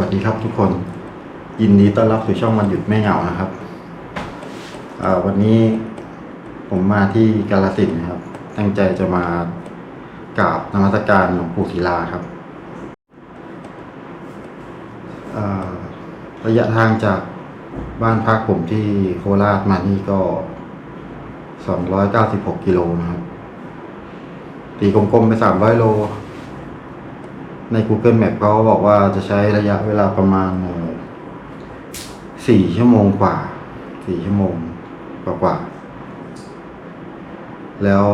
วัสดีครับทุกคน ยินดีต้อนรับสู่ช่องวันหยุดไม่เหงานะครับวันนี้ผมมาที่กาลสินนะครับ ตั้งใจจะมากราบนมัสการหลวงปู่ศิลาครับระยะทางจากบ้านพักผมที่โคราชมานี่ก็ 296 กิโลนะครับตีกลมๆไป 300 โล ใน Google Map เขาบอกว่าจะใช้ระยะเวลาประมาณสี่ชั่วโมงกว่าสี่ชั่วโมงกว่ากว่า แล้ว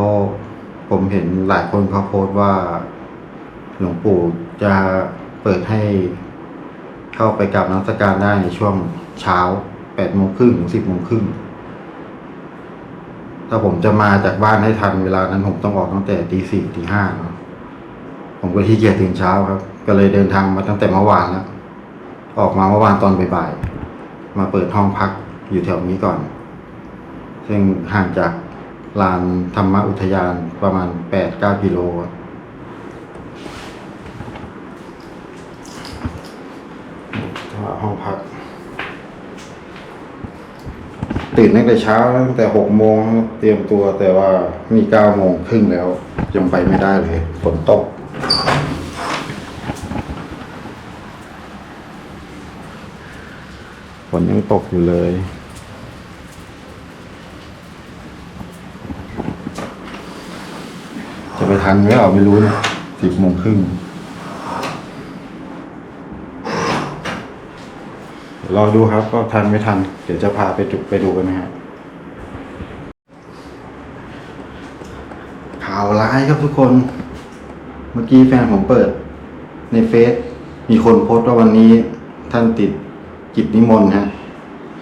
ผมเห็นหลายคนเขาโพสต์ว่า หลวงปู่จะเปิดให้เข้าไปกราบนมัสการได้ในช่วงเช้าแปดโมงครึ่งถึงสิบโมงครึ่งถ้าผมจะมาจากบ้านให้ทันเวลานั้นผมต้องออกตั้งแต่ตีสี่ตีห้าเนอะ ผมก็ที่เกียจตื่นเช้าครับ ก็เลยเดินทางมาตั้งแต่เมื่อวานแล้วออกมาเมื่อวานตอนบ่ายๆมาเปิดห้องพักอยู่แถวนี้ก่อน ซึ่งห่างจากลานธรรมอุทยานประมาณแปดเก้ากิโลห้องพัก ตื่นตั้งแต่เช้าตั้งแต่หกโมงเตรียมตัวแต่ว่านี่เก้าโมงครึ่งแล้วยังไปไม่ได้เลยฝนตกฝนยังตกอยู่เลยจะไปทันไหมเอาไม่รู้นะสิบโมงครึ่งเดี๋ยว รอดูครับก็ทันไม่ทัน เดี๋ยวจะพาไปดูไปดูกันนะฮะข่าวร้ายครับทุกคน เมื่อกี้แฟนผมเปิด ในเฟซมีคนโพสต์ว่าวันนี้ท่านติดกิจนิมนต์ฮะ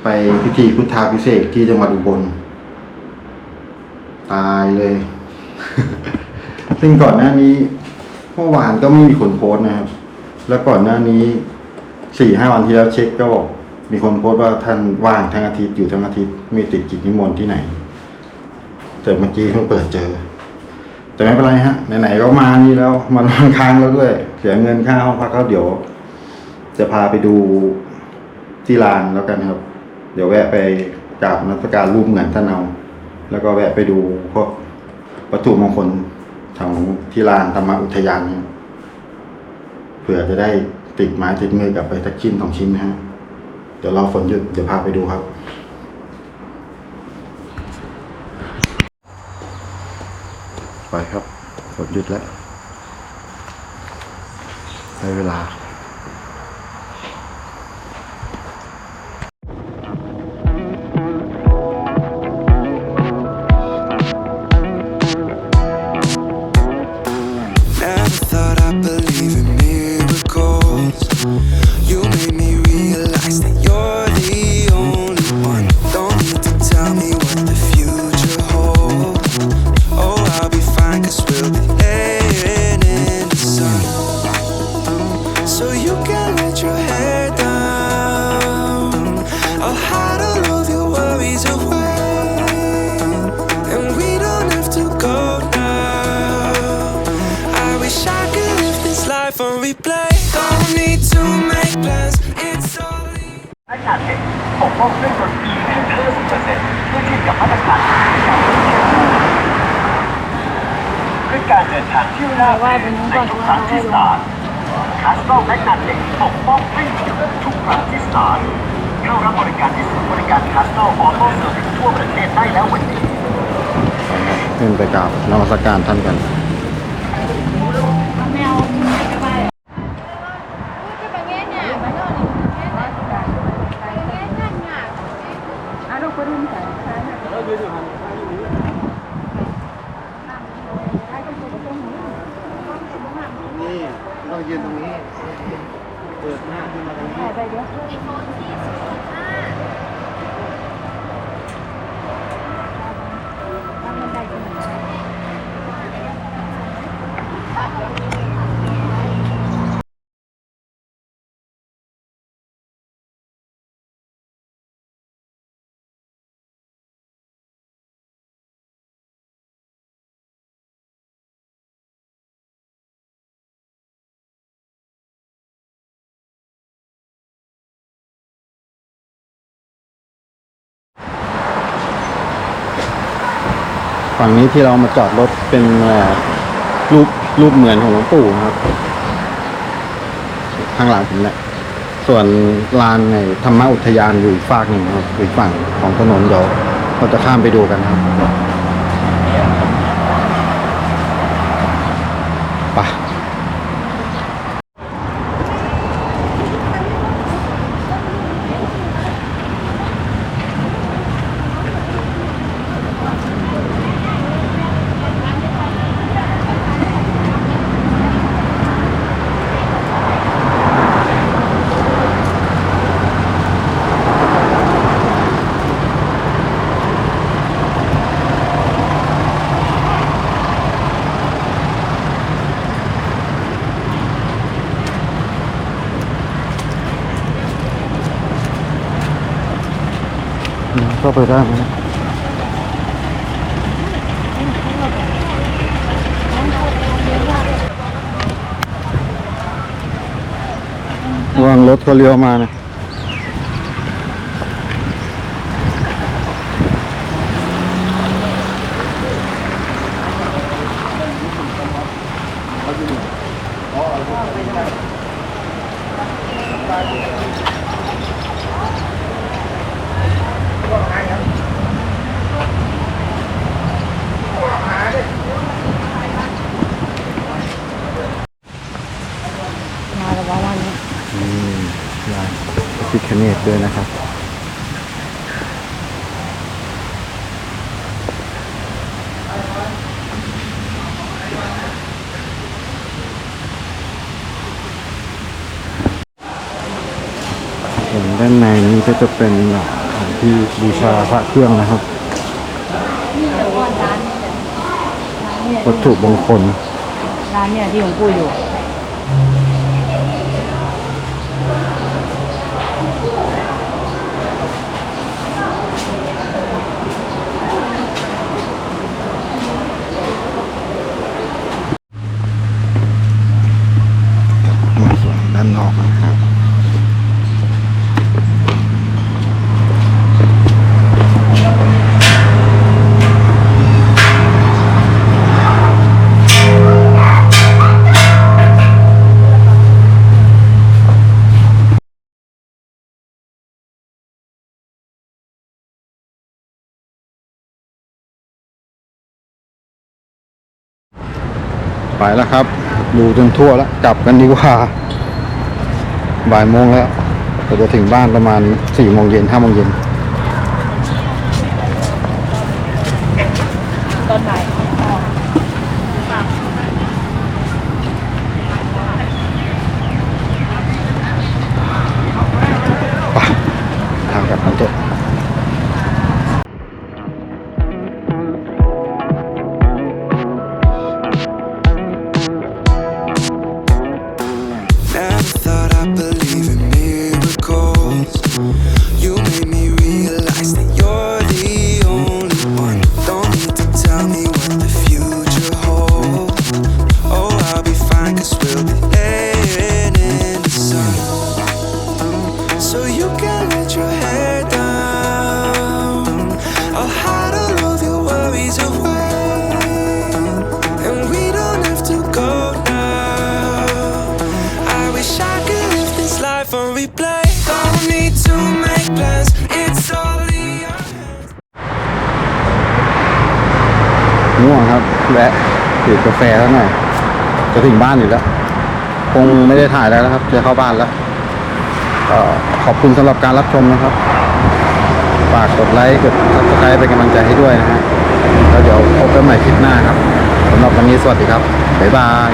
ไปพิธีพุทธาพิเศษที่จังหวัดอุบล ตายเลย ซึ่งก่อนหน้านี้เมื่อวานก็ไม่มีคนโพสต์นะครับ แล้วก่อนหน้านี้สี่ห้าวันที่แล้วเช็คก็บอก มีคนโพสต์ว่าท่านว่างทั้งอาทิตย์อยู่ทั้งอาทิตย์ไม่ติดกิจนิมนต์ที่ไหน แต่เมื่อกี้เพิ่งเปิดเจอ แต่ไม่เป็นไรฮะไหนๆก็มานี่แล้วมันอนค้างแล้วด้วย เสียเงินค่าห้องพักก็เดี๋ยว จะพาไปดูที่ลานแล้วกันครับ เดี๋ยวแวะไปกราบนมัสการรูปเหมือนท่านเอาแล้วก็แวะไปดูพวกวัตถุมงคลของที่ลานธรรมอุทยานเนี่ยเผื่อจะได้ติดไม้ติดมือกลับไปสักชิ้นสองชิ้นนะฮะ เดี๋ยวรอฝนหยุดเดี๋ยวพาไปดูครับ ไปครับฝนหยุดแล้วได้เวลา การเดินทางที่ราบรื่นในทุกครั้งที่สตาร์ทคาสโตแมกนัติกปกป้องให้ทุกครั้งที่สตาร์ทเข้ารับบริการที่ศูนย์บริการคาสโตออโต้เซอร์วิสทั่วประเทศได้แล้ววันนี้ขึ้นไปกราบนมัสการท่านกัน ต้องยืนตรงนี้ เปิดหน้าขึ้นมาตรงนี้ ฝั่งนี้ที่เรามาจอดรถเป็นรูปรูปเหมือนของหลวงปู่นะครับข้างหลังผมแหละส่วนลานในธรรมอุทยานอยู่อีกฝากหนึ่งครับอีกฝั่งของถนนเดี๋ยวเราจะข้ามไปดูกันครับไป ก็ไปได้ไหมวางรถเขาเลี้ยวมานะอืมลายพิค เนตด้วยนะครับเห็นด้านในนี้ก็จะเป็นของที่บูชาพระเครื่องนะครับ วัตถุมงคลร้านเนี่ยที่หลวงปู่อยู่ ด้านนอกนะครับไปแล้วครับ ดูจนทั่วแล้ว กลับกันดีกว่า บ่ายโมงแล้วเราจะถึงบ้านประมาณสี่โมงเย็นห้าโมงเย็นตอนไหน to make plans, it's all in your hands. ง่วงครับแวะดื่มกาแฟแล้วหน่อยจะถึงบ้านอยู่แล้ว คงไม่ได้ถ่ายแล้วนะครับ จะเข้าบ้านแล้วก็ขอบคุณสำหรับการรับชมนะครับ ฝากกดไลค์กดซับสไครป์เป็นกำลังใจให้ด้วยนะฮะแล้วเดี๋ยวพบกันใหม่คลิปหน้าครับสำหรับวันนี้สวัสดีครับ บ๊ายบาย